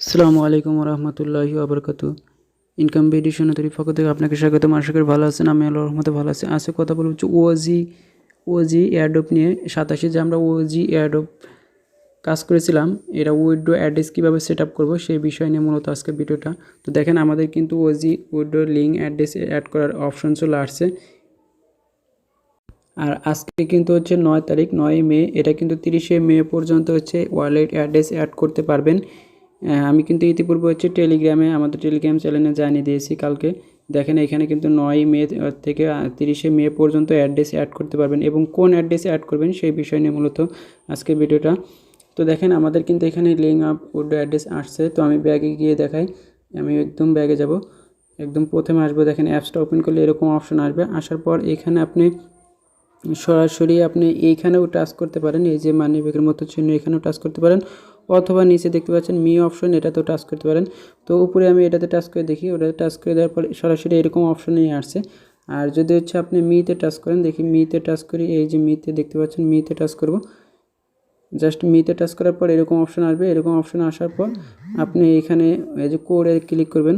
আসসালামু আলাইকুম রহমতুল্লাহি আবরকাতু ইনকাম বিডি তৈরি পক্ষ থেকে আপনাকে স্বাগতম। আশা করি ভালো আছেন, আমি আল্লাহ রহমতে ভালো আছি। আজকে কথা বলব হচ্ছে ওজি ওজি এয়ারডোপ নিয়ে। সাতাশে যে আমরা ওজি এয়ারডোপ কাজ করেছিলাম, এটা উইড্রো অ্যাড্রেস কীভাবে সেট আপ করব সেই বিষয় নিয়ে মূলত আজকে ভিডিওটা। তো দেখেন, আমাদের কিন্তু OG withdraw link address add করার অপশন চলে আসছে। আর আজকে কিন্তু হচ্ছে নয় তারিখ, নয় মে। এটা কিন্তু তিরিশে মে পর্যন্ত হচ্ছে ওয়ালেট অ্যাড্রেস অ্যাড করতে পারবেন। আমি কিন্তু ইতিপূর্বে হচ্ছে টেলিগ্রামে আমাদের টেলিগ্রাম চ্যানেলে জানিয়ে দিয়েছি কালকে। দেখেন, এখানে কিন্তু নয় মে থেকে তিরিশে মে পর্যন্ত অ্যাড্রেস অ্যাড করতে পারবেন এবং কোন অ্যাড্রেসে অ্যাড করবেন সেই বিষয় নিয়ে মূলত আজকের ভিডিওটা। তো দেখেন, আমাদের কিন্তু এখানে লিঙ্ক আপ উড অ্যাড্রেস আসছে। তো আমি ব্যাগে গিয়ে দেখাই। আমি একদম ব্যাগে যাব। একদম প্রথমে আসব। দেখেন অ্যাপসটা ওপেন করলে এরকম অপশন আসবে। আসার পর এখানে আপনি সরাসরি আপনি এইখানেও টাচ করতে পারেন, এই যে মানি ব্যাগের মতো চিহ্ন এখানেও টাচ করতে পারেন, অথবা নিচে দেখতে পাচ্ছেন মি অপশন এটাতেও টাচ করতে পারেন। তো উপরে আমি এটাতে টাচ করে দেখি, ওটাতে টাচ করে দেওয়ার পরে সরাসরি এরকম অপশন আসছে। আর যদি হচ্ছে আপনি মিতে টাচ করেন, দেখি মিতে টাচ করি, এই যে মিতে দেখতে পাচ্ছেন, মিতে টাচ করব। জাস্ট মিতে টাচ করার পর এরকম অপশন আসবে, এরকম অপশন আসার পর আপনি এখানে এই যে কোডে ক্লিক করবেন।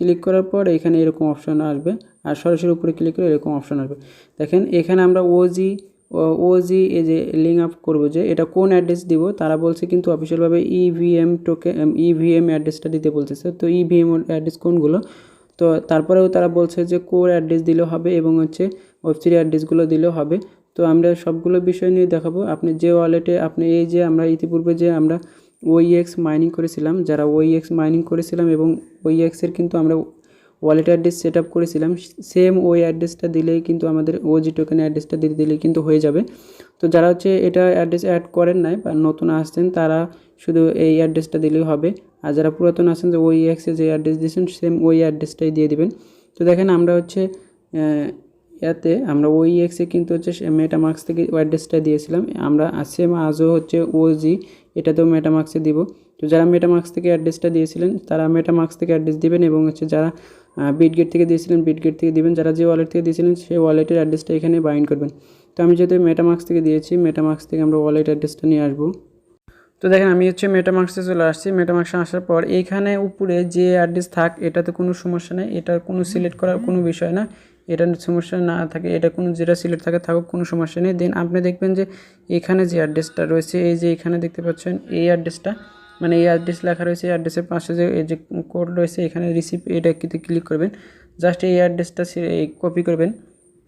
ক্লিক করার পর এখানে এরকম অপশন আসবে আর সরাসরি উপরে ক্লিক করে এরকম অপশন আসবে। দেখেন এখানে আমরা ওজি ওজি এই যে লিঙ্ক আপ করব যে এটা কোন অ্যাড্রেস দিব? তারা বলছে কিন্তু অফিসিয়ালভাবে E ইভিএম টোকে ইভিএম অ্যাড্রেসটা দিতে বলতেছে। তো E ইভিএম অ্যাড্রেস কোনগুলো? তো তারপরেও তারা বলছে যে কোর অ্যাড্রেস দিলেও হবে এবং হচ্ছে ওয়েবসাইট অ্যাড্রেসগুলো দিলেও হবে। তো আমরা সবগুলো বিষয় নিয়ে দেখাবো। আপনি যে ওয়ালেটে আপনি এই যে আমরা ইতিপূর্বে যে আমরা ওইএক্স মাইনিং করেছিলাম, যারা ওই এক্স মাইনিং করেছিলাম এবং ওই এক্সের কিন্তু আমরা ওয়ালেট অ্যাড্রেস সেট আপ করেছিলাম সেম ওই অ্যাড্রেসটা দিলেই কিন্তু আমাদের ওজি টোকেন অ্যাড্রেসটা দিয়ে দিলেই কিন্তু হয়ে যাবে। তো যারা হচ্ছে এটা অ্যাড্রেস অ্যাড করেন নাই বা নতুন আসছেন, তারা শুধু এই অ্যাড্রেসটা দিলেই হবে। আর যারা পুরাতন আছেন, যে ওই এক্সে যে অ্যাড্রেস দিয়েছেন সেম ওই অ্যাড্রেসটাই দিয়ে দিবেন। তো দেখেন আমরা হচ্ছে ইয়াতে আমরা ওই এক্সে কিন্তু হচ্ছে মেটামার্ক্স থেকে অ্যাড্রেসটা দিয়েছিলাম। আমরা সেম আজও হচ্ছে ওজি এটাতেও মেটামার্ক্সে দিব। তো যারা মেটামার্ক্স থেকে অ্যাড্রেসটা দিয়েছিলেন, তারা মেটামার্ক্স থেকে অ্যাড্রেস দিবেন এবং হচ্ছে যারা বিটগেট থেকে দিয়েছিলেন বিটগেট থেকে দিবেন। যারা যে ওয়ালেট থেকে দিয়েছিলেন সেই ওয়ালেটের অ্যাড্রেসটা এখানে বাইন্ড করবেন। তো আমি যেহেতু মেটামার্ক্স থেকে দিয়েছি মেটামার্ক্স থেকে আমরা ওয়ালেট অ্যাড্রেসটা নিয়ে আসব। তো দেখেন, আমি হচ্ছে মেটামার্ক্সে চলে আসছি। মেটামার্ক্সে আসার পর এইখানে উপরে যে অ্যাড্রেস থাক, এটাতে কোনো সমস্যা নেই। এটা কোনো সিলেক্ট করার কোনো বিষয় না। এটা সমস্যা না থাকে, এটা কোনো যেটা সিলেক্ট থাকে, থাকুক, কোনো সমস্যা নেই। দেন আপনি দেখবেন যে এখানে যে অ্যাড্রেসটা রয়েছে, এই যে এখানে দেখতে পাচ্ছেন, এই অ্যাড্রেসটা মানে এই অ্যাড্রেস লেখা রয়েছে, এই অ্যাড্রেসের পাশে যে, এই যে কোড রয়েছে, এখানে রিসিভ এটা কিন্তু ক্লিক করবেন। জাস্ট এই অ্যাড্রেসটা কপি করবেন।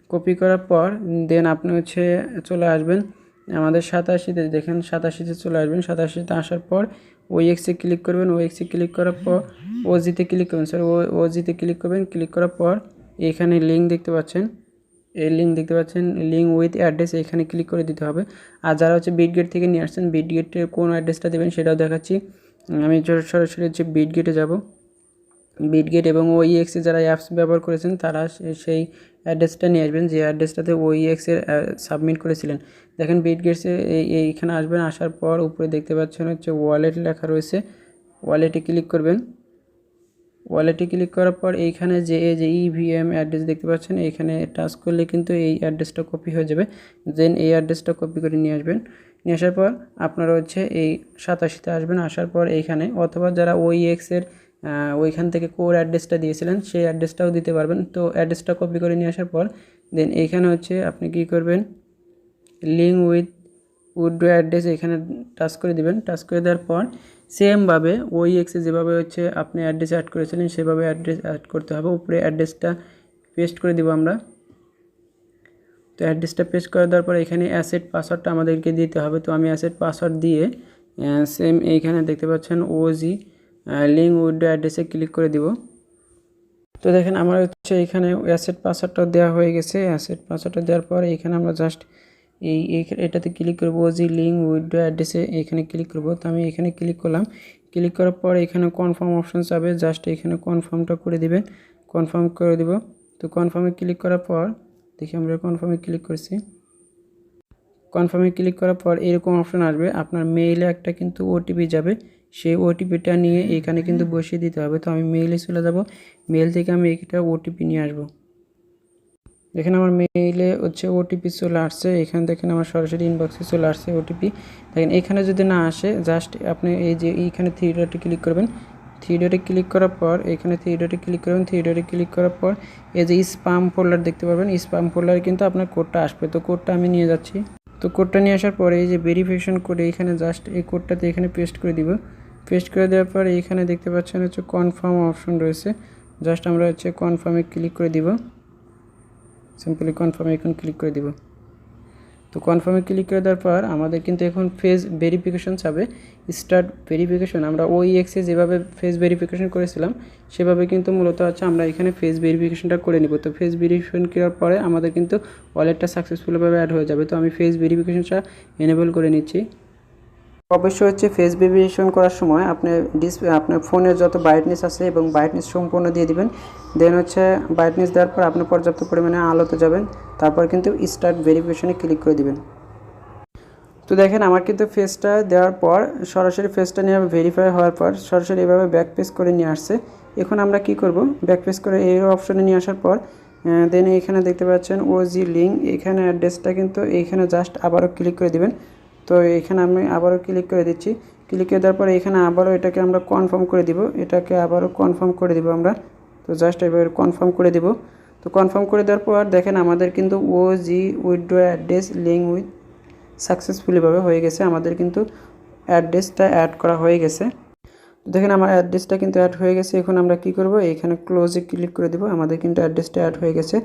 কপি করার পর দেন আপনি হচ্ছে চলে আসবেন আমাদের সাতাশিতে। দেখেন সাতাশিতে চলে আসবেন। সাতাশিতে আসার পর ওই এক্সে ক্লিক করবেন। ওই এক্সে ক্লিক করার পর ওজিতে ক্লিক করবেন। ও ওজিতে ক্লিক করবেন। ক্লিক করার পর এখানে লিঙ্ক দেখতে পাচ্ছেন। এই লিঙ্ক দেখতে পাচ্ছেন। লিঙ্ক উইথ অ্যাড্রেস এখানে ক্লিক করে দিতে হবে। আর যারা হচ্ছে বিটগেট থেকে নিয়ে আসছেন বিটগেটের কোন অ্যাড্রেসটা দেবেন সেটাও দেখাচ্ছি। আমি সরাসরি হচ্ছে বিটগেটে যাব। বিটগেট এবং ওইএক্সে যারা অ্যাপস ব্যবহার করেছেন, তারা সেই অ্যাড্রেসটা নিয়ে আসবেন। যে অ্যাড্রেসটাতে ওইএক্সের সাবমিট করেছিলেন। দেখেন বিটগেটসে এই এইখানে আসবেন, আসার পর উপরে দেখতে পাচ্ছেন হচ্ছে ওয়ালেট লেখা রয়েছে। ওয়ালেটে ক্লিক করবেন। ওয়ালেটে ক্লিক করার পর এইখানে যে এই যে ইভিএম অ্যাড্রেস দেখতে পাচ্ছেন, এইখানে টাচ করলে কিন্তু এই অ্যাড্রেসটা কপি হয়ে যাবে। দেন এই অ্যাড্রেসটা কপি করে নিয়ে আসবেন। নিয়ে আসার পর আপনারা হচ্ছে এই সাতাশিতে আসবেন। আসার পর এইখানে অথবা যারা ওই এক্সের ওইখান থেকে কোর অ্যাড্রেসটা দিয়েছিলেন, সেই অ্যাড্রেসটাও দিতে পারবেন। তো অ্যাড্রেসটা কপি করে নিয়ে আসার পর দেন এইখানে হচ্ছে আপনি কি করবেন? লিঙ্ক উইথ উইড্রো অ্যাড্রেস এখানে টাচ করে দিবেন। টাচ করে দেওয়ার পর সেমভাবে ওই এক্সে যেভাবে হচ্ছে আপনি অ্যাড্রেস অ্যাড করেছিলেন, সেভাবে অ্যাড্রেস অ্যাড করতে হবে। উপরে অ্যাড্রেসটা পেস্ট করে দিব আমরা। তো অ্যাড্রেসটা পেস্ট করে দেওয়ার পর এখানে অ্যাসেট পাসওয়ার্ডটা আমাদেরকে দিতে হবে। তো আমি অ্যাসেট পাসওয়ার্ড দিয়ে সেম এইখানে দেখতে পাচ্ছেন ওজি লিঙ্ক উইড্রো অ্যাড্রেসে ক্লিক করে দিব। তো দেখেন, আমার হচ্ছে এখানে অ্যাসেট পাসওয়ার্ডটা দেওয়া হয়ে গেছে। অ্যাসেট পাসওয়ার্ডটা দেওয়ার পর এখানে আমরা জাস্ট এই এটাতে ক্লিক করব জি লিঙ্ক উইড্রো অ্যাড্রেসে এখানে ক্লিক করব। তো আমি এখানে ক্লিক করলাম। ক্লিক করার পর এখানে কনফার্ম অপশন যাবে জাস্ট এখানে কনফার্মটা করে দিবেন। কনফার্ম করে দিব। তো কনফার্মে ক্লিক করার পর, দেখি আমরা কনফার্মে ক্লিক করছি। কনফার্মে ক্লিক করার পর এরকম অপশন আসবে। আপনার মেইলে একটা কিন্তু ওটিপি যাবে। সেই ওটিপিটা নিয়ে এখানে কিন্তু বসিয়ে দিতে হবে। তো আমি মেইলে চলে যাব। মেইল থেকে আমি এটা ওটিপি নিয়ে আসব। দেখেন আমার মেইলে হচ্ছে ওটিপি চলে আসছে, এখানে দেখেন আমার সরাসরি ইনবক্সে চলে আসছে ওটিপি দেখেন, এখানে যদি না আসে জাস্ট আপনি এই যে এইখানে থ্রি ডটে ক্লিক করবেন। থ্রি ডটে ক্লিক করার পর, এখানে থ্রি ডটে ক্লিক করবেন থ্রি ডটে ক্লিক করার পর, এই যে স্পাম ফোল্ডার দেখতে পারবেন স্পাম ফোল্ডারে কিন্তু আপনার কোডটা আসবে। তো কোডটা আমি নিয়ে যাচ্ছি। তো কোডটা নিয়ে আসার পরে এই যে ভেরিফিকেশন করে এখানে জাস্ট এই কোডটাতে এখানে পেস্ট করে দিব। পেস্ট করে দেওয়ার পর এইখানে দেখতে পাচ্ছেন হচ্ছে কনফার্ম অপশন রয়েছে। জাস্ট আমরা হচ্ছে কনফার্মে ক্লিক করে দিব। সিম্পলি কনফার্মে এখন ক্লিক করে দিব। তো কনফার্মে ক্লিক করে দেওয়ার পর আমাদের কিন্তু এখন ফেস ভেরিফিকেশন চাবে। স্টার্ট ভেরিফিকেশন আমরা ওই এক্সে যেভাবে ফেস ভেরিফিকেশন করেছিলাম, সেভাবে কিন্তু মূলত হচ্ছে আমরা এখানে ফেস ভেরিফিকেশনটা করে নিব। তো ফেস ভেরিফিকেশন করার পরে আমাদের কিন্তু ওয়ালেটটা সাকসেসফুলভাবে অ্যাড হয়ে যাবে। তো আমি ফেস ভেরিফিকেশনটা এনেবল করে নিচ্ছি। অবশ্যই হচ্ছে ফেস ভেরিফিকেশন করার সময় আপনি ডিসপ্লে আপনার ফোনের যত ব্রাইটনেস আছে এবং ব্রাইটনেস সম্পূর্ণ দিয়ে দিবেন। দেন হচ্ছে ব্রাইটনেস দেওয়ার পর আপনি পর্যাপ্ত পরিমাণে আলোতে যাবেন। তারপর কিন্তু স্টার্ট ভেরিফিকেশনে ক্লিক করে দিবেন। তো দেখেন, আমার কিন্তু ফেসটা দেওয়ার পর সরাসরি ফেসটা নিয়ে ভেরিফাই হওয়ার পর সরাসরি এভাবে ব্যাক পেজ করে নিয়ে আসছে। এখন আমরা কি করব? ব্যাক পেজ করে এই অপশনে নিয়ে আসার পর দেন এইখানে দেখতে পাচ্ছেন ও জি লিঙ্ক এখানে অ্যাড্রেসটা কিন্তু এইখানে জাস্ট আবারও ক্লিক করে দিবেন। তো এখানে আমি আবারও ক্লিক করে দিচ্ছি। ক্লিক করে দেওয়ার পরে এখানে আবারও এটাকে আমরা কনফার্ম করে দিব। এটাকে আবারও কনফার্ম করে দিব আমরা। তো জাস্ট এবার কনফার্ম করে দিব। তো কনফার্ম করে দেওয়ার পর দেখেন আমাদের কিন্তু O G withdraw address link with সাকসেসফুলিভাবে হয়ে গেছে। আমাদের কিন্তু অ্যাড্রেসটা অ্যাড করা হয়ে গেছে। দেখেন আমার অ্যাড্রেসটা কিন্তু অ্যাড হয়ে গেছে। এখন আমরা কি করব? এখানে ক্লোজে ক্লিক করে দেবো। আমাদের কিন্তু অ্যাড্রেসটা অ্যাড হয়ে গেছে।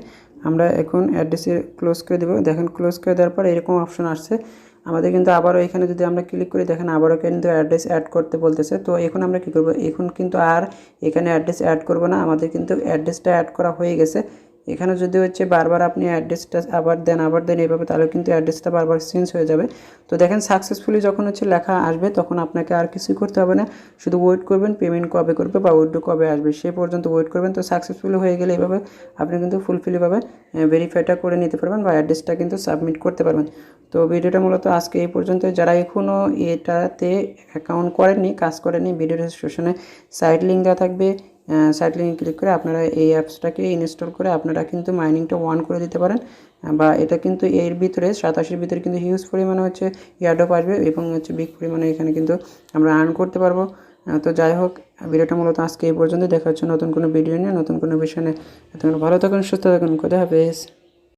আমরা এখন অ্যাড্রেসে ক্লোজ করে দেবো। দেখেন ক্লোজ করে দেওয়ার পর এরকম অপশন আসছে। আমাদের কিন্তু আবারও এখানে যদি আমরা ক্লিক করি, দেখেন আবারও কিন্তু অ্যাড্রেস অ্যাড করতে বলতেছে। তো এখন আমরা কী করব? এখন কিন্তু আর এখানে অ্যাড্রেস অ্যাড করব না। আমাদের কিন্তু অ্যাড্রেসটা অ্যাড করা হয়ে গেছে। এখানে যদি হচ্ছে বারবার আপনি অ্যাড্রেসটা আবার দেন আবার দেন এইভাবে তাহলে কিন্তু অ্যাড্রেসটা বারবার চেঞ্জ হয়ে যাবে। তো দেখেন সাকসেসফুলি যখন হচ্ছে লেখা আসবে, তখন আপনাকে আর কিছুই করতে হবে না। শুধু ওয়েট করবেন পেমেন্ট কবে করবে বা উইড্রো কবে আসবে, সে পর্যন্ত ওয়েট করবেন। তো সাকসেসফুলি হয়ে গেলে এইভাবে আপনি কিন্তু ফুলফিলভাবে ভেরিফাইটা করে নিতে পারবেন বা অ্যাড্রেসটা কিন্তু সাবমিট করতে পারবেন। তো ভিডিওটা মূলত আজকে এই পর্যন্ত যারা এখনও এটাতে অ্যাকাউন্ট করেননি, কাজ করেননি ভিডিও ডিসক্রিপশনে সাইট লিঙ্ক দেওয়া থাকবে। সাইট ক্লিক করে আপনারা এই অ্যাপসটাকে ইনস্টল করে আপনারা কিন্তু মাইনিংটা ওয়ান করে দিতে পারেন। বা এটা কিন্তু এর ভিতরে সাতাশের ভিতরে কিন্তু হিউজ পরিমাণে হচ্ছে ইয়ারডপ আসবে এবং হচ্ছে বিগ পরিমাণে এখানে কিন্তু আমরা আর্ন করতে পারব। তো যাই হোক, ভিডিওটা মূলত আজকে এই পর্যন্ত দেখা হচ্ছে নতুন কোনো ভিডিও নিয়ে, নতুন কোনো বিষয় নিয়ে। ভালো থাকুন, সুস্থ থাকুন। কোথায় হাফেজ।